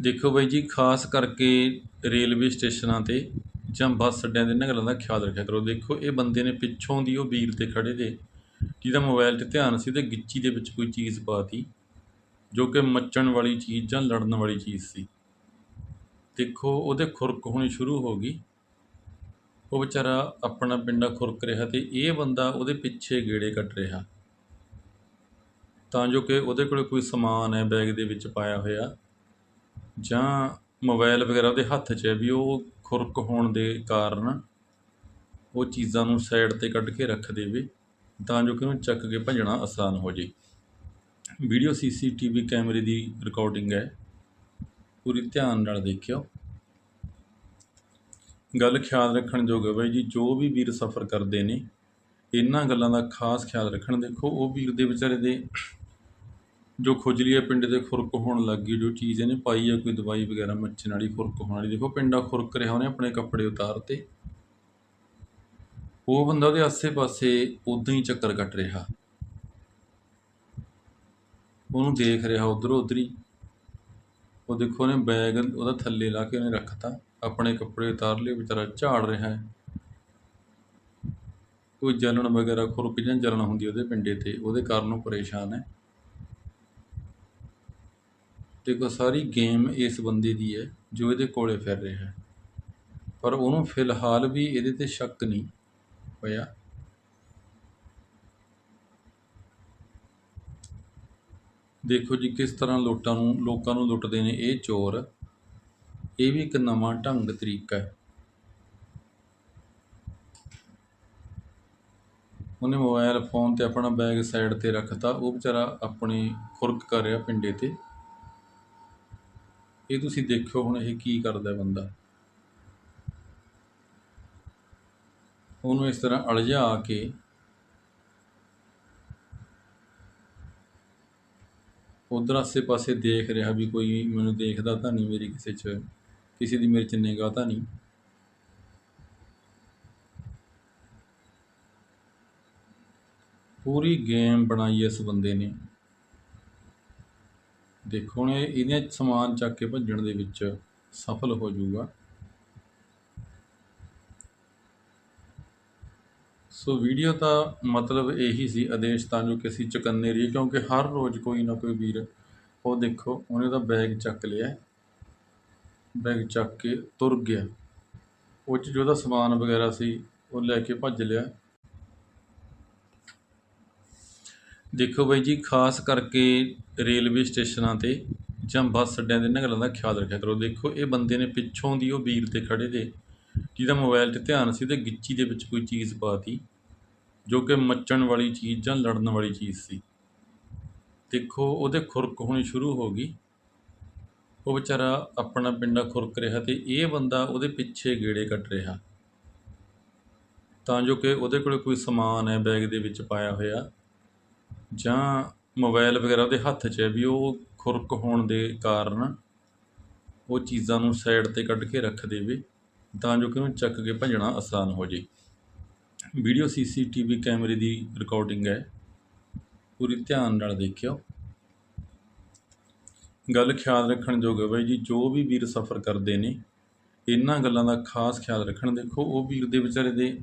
ਦੇਖੋ ਬਾਈ ਜੀ, ਖਾਸ ਕਰਕੇ ਰੇਲਵੇ ਸਟੇਸ਼ਨਾਂ ਤੇ ਜਾਂ ਬੱਸ ਅੱਡਿਆਂ ਤੇ ਇਹਨਾਂ ਗੱਲਾਂ ਦਾ ਖਿਆਲ ਰੱਖਿਆ ਕਰੋ। ਦੇਖੋ, ਇਹ ਬੰਦੇ ਨੇ ਪਿੱਛੋਂ ਦੀ ਉਹ ਵੀਰ ਤੇ ਖੜੇ ਦੇ ਜਿਹਦਾ ਮੋਬਾਈਲ 'ਤੇ ਧਿਆਨ ਸੀ ਤੇ ਗਿੱਚੀ ਦੇ ਵਿੱਚ ਕੋਈ ਚੀਜ਼ ਪਾਤੀ, ਜੋ ਕਿ ਮੱਚਣ ਵਾਲੀ ਚੀਜ਼ ਜਾਂ ਲੜਨ ਵਾਲੀ ਚੀਜ਼ ਸੀ। ਦੇਖੋ, ਉਹਦੇ ਖੁਰਕ ਹੋਣੀ ਸ਼ੁਰੂ ਹੋ ਗਈ। ਉਹ ਵਿਚਾਰਾ ਆਪਣਾ ਪਿੰਡਾ ਖੁਰਕ ਰਿਹਾ ਤੇ ਇਹ ਬੰਦਾ ਉਹਦੇ ਪਿੱਛੇ ਗੇੜੇ ਕੱਟ ਰਿਹਾ। ਤਾਂ ਜੋ ਕਿ ਉਹਦੇ ਕੋਲ ਕੋਈ ਸਮਾਨ ਹੈ, ਬੈਗ ਦੇ ਵਿੱਚ ਪਾਇਆ ਹੋਇਆ। ਜਾਂ ਮੋਬਾਈਲ ਵਗੈਰਾ ਉਹਦੇ ਹੱਥ 'ਚ ਹੈ ਵੀ ਉਹ ਖੁਰਕ ਹੋਣ ਦੇ ਕਾਰਨ ਉਹ ਚੀਜ਼ਾਂ ਨੂੰ ਸਾਈਡ 'ਤੇ ਕੱਢ ਕੇ ਰੱਖ ਦੇਵੇ, ਤਾਂ ਜੋ ਕਿ ਉਹਨੂੰ ਚੱਕ ਕੇ ਭੱਜਣਾ ਆਸਾਨ ਹੋ ਜੇ। ਵੀਡੀਓ ਸੀਸੀਟੀਵੀ ਕੈਮਰੇ ਦੀ ਰਿਕਾਰਡਿੰਗ ਹੈ। ਪੂਰੀ ਧਿਆਨ ਨਾਲ ਦੇਖਿਓ। ਗੱਲ ਖਿਆਲ ਰੱਖਣ ਯੋਗ ਹੈ ਬਾਈ ਜੀ, ਜੋ ਵੀ ਵੀਰ ਸਫ਼ਰ ਕਰਦੇ ਨੇ, ਇਹਨਾਂ ਗੱਲਾਂ ਦਾ ਖਾਸ ਖਿਆਲ ਰੱਖਣ। ਦੇਖੋ, ਉਹ ਵੀਰ ਦੇ ਵਿਚਾਰੇ ਦੇ ਜੋ ਖੁਜਲੀ ਹੈ ਪਿੰਡ ਦੇ ਖੁਰਕ ਹੋਣ ਲੱਗ ਗਈ, ਜੋ ਚੀਜ਼ ਇਹਨੇ ਪਾਈ ਹੈ ਕੋਈ ਦਵਾਈ ਵਗੈਰਾ ਮੱਚਣ ਵਾਲੀ, ਖੁਰਕ ਹੋਣ ਵਾਲੀ, ਦੇਖੋ ਪਿੰਡਾ ਖੁਰਕ ਰਿਹਾ ਉਹਨੇ ਆਪਣੇ ਕੱਪੜੇ ਉਤਾਰਤੇ ਉਹ ਬੰਦਾ ਉਹਦੇ ਆਸੇ-ਪਾਸੇ ਉਦਾਂ ਹੀ ਚੱਕਰ ਕੱਟ ਰਿਹਾ। ਉਹਨੂੰ ਦੇਖ ਰਿਹਾ ਉਧਰੋਂ ਉਧਰ। ਹੀ ਉਹ ਦੇਖੋ ਉਹਨੇ ਬੈਗ ਉਹਦਾ ਥੱਲੇ ਲਾ ਕੇ ਉਹਨੇ ਰੱਖਤਾ, ਆਪਣੇ ਕੱਪੜੇ ਉਤਾਰ ਲਏ, ਵਿਚਾਰਾ ਝਾੜ ਰਿਹਾ ਹੈ। ਕੋਈ ਜਲਣ ਵਗੈਰਾ, ਖੁਰਕ ਜਾਂ ਜਲਣ ਹੁੰਦੀ ਉਹਦੇ ਪਿੰਡੇ ਤੇ, ਉਹਦੇ ਕਾਰਨ ਉਹ ਪਰੇਸ਼ਾਨ ਹੈ। ਦੇਖੋ ਸਾਰੀ ਗੇਮ ਇਸ ਬੰਦੇ ਦੀ ਹੈ, ਜੋ ਇਹਦੇ ਕੋਲੇ ਫਿਰ ਰਿਹਾ ਹੈ। ਪਰ ਉਹਨੂੰ ਫਿਲਹਾਲ ਵੀ ਇਹਦੇ ਤੇ ਸ਼ੱਕ ਨਹੀਂ ਹੋਇਆ। ਦੇਖੋ ਜੀ, ਕਿਸ ਤਰ੍ਹਾਂ ਲੋਟਾਂ ਨੂੰ, ਲੋਕਾਂ ਨੂੰ ਲੁੱਟਦੇ ਨੇ ਇਹ ਚੋਰ। ਇਹ ਵੀ ਇੱਕ ਨਵਾਂ ਢੰਗ ਤਰੀਕਾ ਹੈ। ਉਹਨੇ ਮੋਬਾਈਲ ਫੋਨ ਤੇ ਆਪਣਾ ਬੈਗ ਸਾਈਡ ਤੇ ਰੱਖਤਾ। ਉਹ ਵਿਚਾਰਾ ਆਪਣੀ ਖੁਰਕ ਕਰ ਰਿਹਾ ਪਿੰਡੇ ਤੇ। ਇਹ ਤੁਸੀਂ ਦੇਖਿਓ ਹੁਣ ਇਹ ਕੀ ਕਰਦਾ ਬੰਦਾ। ਉਹਨੂੰ ਇਸ ਤਰ੍ਹਾਂ ਅਲਝਾ ਕੇ ਉਧਰ ਆਸੇ ਪਾਸੇ ਦੇਖ ਰਿਹਾ ਵੀ ਕੋਈ ਮੈਨੂੰ ਦੇਖਦਾ ਤਾਂ ਨਹੀਂ ਮੇਰੀ ਕਿਸੇ 'ਚ, ਕਿਸੇ ਦੀ ਮੇਰੇ 'ਚ ਨਿਗਾਹ ਤਾਂ ਨਹੀਂ। ਪੂਰੀ ਗੇਮ ਬਣਾਈ ਇਸ ਬੰਦੇ ਨੇ। ਦੇਖੋ, ਹੁਣ ਇਹ ਇਹਦੇ ਸਮਾਨ ਚੱਕ ਕੇ ਭੱਜਣ ਦੇ ਵਿੱਚ ਸਫਲ ਹੋ ਜਾਊਗਾ। ਸੋ ਵੀਡੀਓ ਦਾ ਮਤਲਬ ਇਹੀ ਸੀ, ਆਦੇਸ਼ ਤਾਂ ਜੋ ਕਿ ਅਸੀਂ ਚੁਕੰਨੇ ਰਹੀਏ, ਕਿਉਂਕਿ ਹਰ ਰੋਜ਼ ਕੋਈ ਨਾ ਕੋਈ ਵੀਰ, ਉਹ ਦੇਖੋ, ਉਹਨੇ ਤਾਂ ਬੈਗ ਚੱਕ ਲਿਆ। ਬੈਗ ਚੱਕ ਕੇ ਤੁਰ ਗਿਆ। ਉਹ 'ਚ ਜੋ ਉਹਦਾ ਸਮਾਨ ਵਗੈਰਾ ਸੀ, ਉਹ ਲੈ ਕੇ ਭੱਜ ਲਿਆ। ਦੇਖੋ ਬਾਈ ਜੀ, ਖਾਸ ਕਰਕੇ ਰੇਲਵੇ ਸਟੇਸ਼ਨਾਂ ਤੇ ਜਾਂ ਬੱਸ ਅੱਡਿਆਂ ਤੇ ਇਹਨਾਂ ਗੱਲਾਂ ਦਾ ਖਿਆਲ ਰੱਖਿਆ ਕਰੋ। ਦੇਖੋ, ਇਹ ਬੰਦੇ ਨੇ ਪਿੱਛੋਂ ਦੀ ਉਹ ਵੀਰ ਤੇ ਖੜੇ ਦੇ, ਜਿਹਦਾ ਮੋਬਾਈਲ 'ਚ ਧਿਆਨ ਸੀ ਤੇ ਗਿੱਚੀ ਦੇ ਵਿੱਚ ਕੋਈ ਚੀਜ਼ ਪਾਤੀ, ਜੋ ਕਿ ਮੱਚਣ ਵਾਲੀ ਚੀਜ਼ ਜਾਂ ਲੜਨ ਵਾਲੀ ਚੀਜ਼ ਸੀ। ਦੇਖੋ, ਉਹਦੇ ਖੁਰਕ ਹੋਣੀ ਸ਼ੁਰੂ ਹੋ ਗਈ। ਉਹ ਵਿਚਾਰਾ ਆਪਣਾ ਪਿੰਡਾ ਖੁਰਕ ਰਿਹਾ ਤੇ ਇਹ ਬੰਦਾ ਉਹਦੇ ਪਿੱਛੇ ਗੇੜੇ ਕੱਟ ਰਿਹਾ। ਤਾਂ ਜੋ ਕਿ ਉਹਦੇ ਕੋਲ ਕੋਈ ਸਮਾਨ ਹੈ, ਬੈਗ ਦੇ ਵਿੱਚ ਪਾਇਆ ਹੋਇਆ। ਜਾਂ ਮੋਬਾਇਲ ਵਗੈਰਾ ਉਹਦੇ ਹੱਥ 'ਚ ਹੈ ਵੀ ਉਹ ਖੁਰਕ ਹੋਣ ਦੇ ਕਾਰਨ ਉਹ ਚੀਜ਼ਾਂ ਨੂੰ ਸਾਈਡ 'ਤੇ ਕੱਢ ਕੇ ਰੱਖ ਦੇਵੇ, ਤਾਂ ਜੋ ਕਿ ਉਹਨੂੰ ਚੱਕ ਕੇ ਭੱਜਣਾ ਆਸਾਨ ਹੋ ਜੇ। ਵੀਡੀਓ ਸੀਸੀਟੀਵੀ ਕੈਮਰੇ ਦੀ ਰਿਕਾਰਡਿੰਗ ਹੈ। ਪੂਰੀ ਧਿਆਨ ਨਾਲ ਦੇਖਿਓ। ਗੱਲ ਖਿਆਲ ਰੱਖਣ ਯੋਗ ਹੈ ਬਾਈ ਜੀ, ਜੋ ਵੀ ਵੀਰ ਸਫ਼ਰ ਕਰਦੇ ਨੇ, ਇਹਨਾਂ ਗੱਲਾਂ ਦਾ ਖਾਸ ਖਿਆਲ ਰੱਖਣ। ਦੇਖੋ, ਉਹ ਵੀਰ ਦੇ ਵਿਚਾਰੇ ਦੇ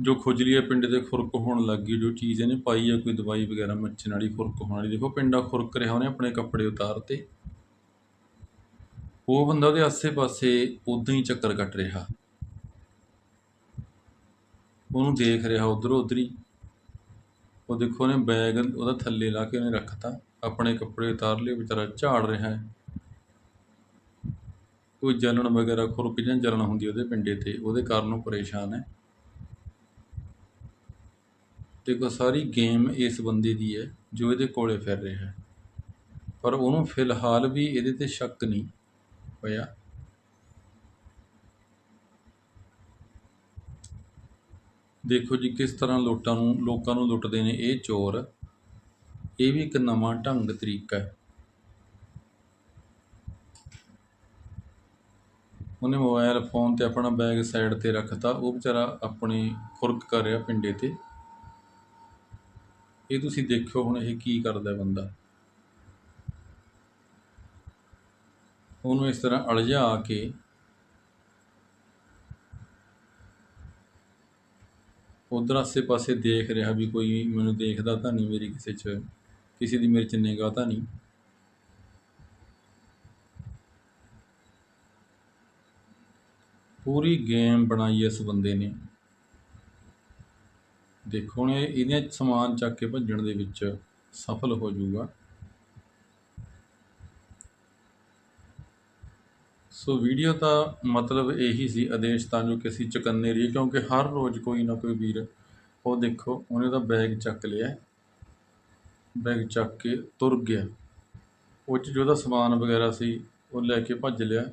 ਜੋ ਖੁਜਲੀ ਹੈ ਪਿੰਡ ਦੇ ਖੁਰਕ ਹੋਣ ਲੱਗ ਗਈ, ਜੋ ਚੀਜ਼ ਇਹਨੇ ਪਾਈ ਹੈ ਕੋਈ ਦਵਾਈ ਵਗੈਰਾ ਮੱਛਣ ਵਾਲੀ ਖੁਰਕ ਹੋਣ ਵਾਲੀ, ਦੇਖੋ ਪਿੰਡਾ ਖੁਰਕ ਰਿਹਾ ਉਹਨੇ ਆਪਣੇ ਕੱਪੜੇ ਉਤਾਰਤੇ ਉਹ ਬੰਦਾ ਉਹਦੇ ਆਸੇ-ਪਾਸੇ ਉਦਾਂ ਹੀ ਚੱਕਰ ਕੱਟ ਰਿਹਾ। ਉਹਨੂੰ ਦੇਖ ਰਿਹਾ ਉਧਰੋਂ ਉਧਰ ਹੀ ਉਹ ਦੇਖੋ ਉਹਨੇ ਬੈਗ ਉਹਦਾ ਥੱਲੇ ਲਾ ਕੇ ਉਹਨੇ ਰੱਖਤਾ, ਆਪਣੇ ਕੱਪੜੇ ਉਤਾਰ ਲਏ, ਵਿਚਾਰਾ ਝਾੜ ਰਿਹਾ। ਹੈ ਕੋਈ ਜਲਣ ਵਗੈਰਾ, ਖੁਰਕ ਜਾਂ ਜਲਣ ਹੁੰਦੀ ਉਹਦੇ ਪਿੰਡੇ ਤੇ, ਉਹਦੇ ਕਾਰਨ ਉਹ ਪਰੇਸ਼ਾਨ ਹੈ। ਦੇਖੋ ਸਾਰੀ ਗੇਮ ਇਸ ਬੰਦੇ ਦੀ ਹੈ, ਜੋ ਇਹਦੇ ਕੋਲੇ ਫਿਰ ਰਿਹਾ ਹੈ। ਪਰ ਉਹਨੂੰ ਫਿਲਹਾਲ ਵੀ ਇਹਦੇ ਤੇ ਸ਼ੱਕ ਨਹੀਂ ਹੋਇਆ। ਦੇਖੋ ਜੀ, ਕਿਸ ਤਰ੍ਹਾਂ ਲੋਟਾਂ ਨੂੰ, ਲੋਕਾਂ ਨੂੰ ਲੁੱਟਦੇ ਨੇ ਇਹ ਚੋਰ। ਇਹ ਵੀ ਇੱਕ ਨਵਾਂ ਢੰਗ ਤਰੀਕਾ ਹੈ। ਉਹਨੇ ਮੋਬਾਈਲ ਫੋਨ ਤੇ ਆਪਣਾ ਬੈਗ ਸਾਈਡ ਤੇ ਰੱਖਤਾ। ਉਹ ਵਿਚਾਰਾ ਆਪਣੀ ਖੁਰਕ ਕਰ ਰਿਹਾ ਪਿੰਡੇ ਤੇ। ਇਹ ਤੁਸੀਂ ਦੇਖਿਓ ਹੁਣ ਇਹ ਕੀ ਕਰਦਾ ਬੰਦਾ। ਉਹਨੂੰ ਇਸ ਤਰ੍ਹਾਂ ਅਲਝਾ ਕੇ ਉਧਰ ਆਸੇ ਪਾਸੇ ਦੇਖ ਰਿਹਾ ਵੀ ਕੋਈ ਮੈਨੂੰ ਦੇਖਦਾ ਤਾਂ ਨਹੀਂ ਮੇਰੀ ਕਿਸੇ 'ਚ, ਕਿਸੇ ਦੀ ਮੇਰੇ 'ਚ ਨਿਗਾਹ ਤਾਂ ਨਹੀਂ। ਪੂਰੀ ਗੇਮ ਬਣਾਈ ਇਸ ਬੰਦੇ ਨੇ। ਦੇਖੋ ਹੁਣ ਇਹ ਸਮਾਨ ਚੱਕ ਕੇ ਭੱਜਣ ਦੇ ਵਿੱਚ ਸਫਲ ਹੋ ਜਾਊਗਾ। ਸੋ ਵੀਡੀਓ ਦਾ ਮਤਲਬ ਇਹੀ ਸੀ ਆਦੇਸ਼ ਤਾਂ ਜੋ ਕਿ ਅਸੀਂ ਚੁਕੰਨੇ ਰਹੀਏ, ਕਿਉਂਕਿ ਹਰ ਰੋਜ਼ ਕੋਈ ਨਾ ਕੋਈ ਵੀਰ ਉਹ ਦੇਖੋ, ਉਹਨੇ ਤਾਂ ਬੈਗ ਚੱਕ ਲਿਆ ਬੈਗ ਚੱਕ ਕੇ ਤੁਰ ਗਿਆ। ਉਹ 'ਚ ਜੋ ਉਹਦਾ ਸਮਾਨ ਵਗੈਰਾ ਸੀ, ਉਹ ਲੈ ਕੇ ਭੱਜ ਲਿਆ।